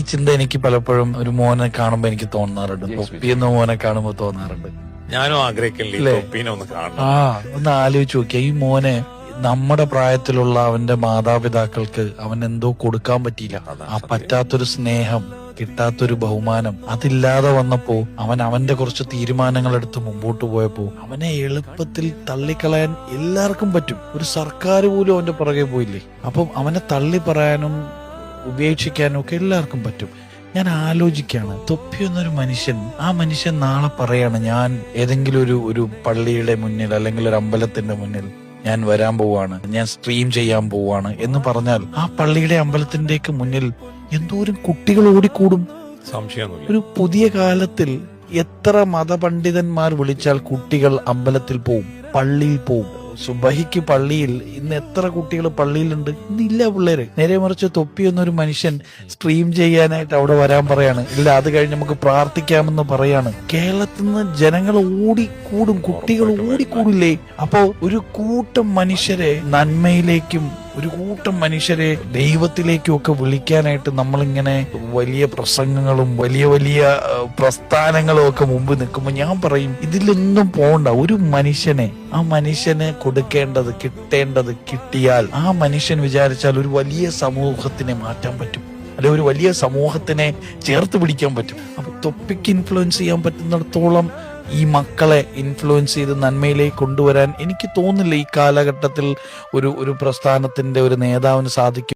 ഈ ചിന്ത എനിക്ക് പലപ്പോഴും ഒരു മോനെ കാണുമ്പോ എനിക്ക് തോന്നാറുണ്ട്. തൊപ്പി എന്ന മോനെ കാണുമ്പോ തോന്നാറുണ്ട്. ഞാനും ആഗ്രഹിക്കില്ലേ കാണണം. ആ ഒന്ന് ആലോചിച്ചു നോക്കിയ. ഈ മോനെ നമ്മുടെ പ്രായത്തിലുള്ള അവന്റെ മാതാപിതാക്കൾക്ക് അവൻ എന്തോ കൊടുക്കാൻ പറ്റിയില്ല. ആ പറ്റാത്തൊരു സ്നേഹം കിട്ടാത്തൊരു ബഹുമാനം അതില്ലാതെ വന്നപ്പോ അവൻ അവന്റെ കുറച്ച് തീരുമാനങ്ങൾ എടുത്ത് മുമ്പോട്ട് പോയപ്പോ അവനെ എളുപ്പത്തിൽ തള്ളിക്കളയാൻ എല്ലാവർക്കും പറ്റും. ഒരു സർക്കാർ പോലും അവന്റെ പുറകെ പോയില്ലേ? അപ്പം അവനെ തള്ളി പറയാനും ഉപേക്ഷിക്കാനും ഒക്കെ എല്ലാവർക്കും പറ്റും. ഞാൻ ആലോചിക്കുകയാണ് തൊപ്പി എന്നൊരു മനുഷ്യൻ ആ മനുഷ്യൻ നാളെ പറയാണ് ഞാൻ ഏതെങ്കിലും ഒരു ഒരു പള്ളിയുടെ മുന്നിൽ അല്ലെങ്കിൽ ഒരു അമ്പലത്തിന്റെ മുന്നിൽ ഞാൻ വരാൻ പോവാണ് ഞാൻ സ്ട്രീം ചെയ്യാൻ പോവാണ് എന്ന് പറഞ്ഞാൽ ആ പള്ളിയുടെ അമ്പലത്തിന്റെയൊക്കെ മുന്നിൽ എന്തോരം കുട്ടികൾ ഓടിക്കൂടും. ഒരു പുതിയ കാലത്തിൽ എത്ര മതപണ്ഡിതന്മാർ വിളിച്ചാൽ കുട്ടികൾ അമ്പലത്തിൽ പോവും പള്ളിയിൽ പോവും. സുബഹിക്ക് പള്ളിയിൽ ഇന്ന് എത്ര കുട്ടികൾ പള്ളിയിലുണ്ട്? ഇന്നില്ല പിള്ളേര്. നേരെ മറിച്ച് തൊപ്പി എന്നൊരു മനുഷ്യൻ സ്ട്രീം ചെയ്യാനായിട്ട് അവിടെ വരാൻ പറയാണ്. ഇല്ല അത് കഴിഞ്ഞ് നമുക്ക് പ്രാർത്ഥിക്കാമെന്ന് പറയാണ്. കേരളത്തിൽ നിന്ന് ജനങ്ങൾ ഓടിക്കൂടും കുട്ടികൾ ഓടിക്കൂടില്ലേ? അപ്പോ ഒരു കൂട്ടം മനുഷ്യരെ നന്മയിലേക്കും ഒരു കൂട്ടം മനുഷ്യരെ ദൈവത്തിലേക്കും ഒക്കെ വിളിക്കാനായിട്ട് നമ്മളിങ്ങനെ വലിയ പ്രസംഗങ്ങളും വലിയ വലിയ പ്രസ്ഥാനങ്ങളും ഒക്കെ മുമ്പ് നിൽക്കുമ്പോൾ ഞാൻ പറയും ഇതിലൊന്നും പോണ്ട. ഒരു മനുഷ്യനെ ആ മനുഷ്യന് കൊടുക്കേണ്ടത് കിട്ടേണ്ടത് കിട്ടിയാൽ ആ മനുഷ്യൻ വിചാരിച്ചാൽ ഒരു വലിയ സമൂഹത്തിനെ മാറ്റാൻ പറ്റും. അല്ലെ ഒരു വലിയ സമൂഹത്തിനെ ചേർത്ത് പിടിക്കാൻ പറ്റും. അപ്പൊ തൊപ്പിക്ക് ഇൻഫ്ലുവൻസ് ചെയ്യാൻ പറ്റുന്നിടത്തോളം ഈ മക്കളെ ഇൻഫ്ലുവൻസ് ചെയ്ത് നന്മയിലേക്ക് കൊണ്ടുവരാൻ എനിക്ക് തോന്നുന്നില്ല ഈ കാലഘട്ടത്തിൽ ഒരു ഒരു പ്രസ്ഥാനത്തിന്റെ ഒരു നേതാവിന് സാധിക്കും.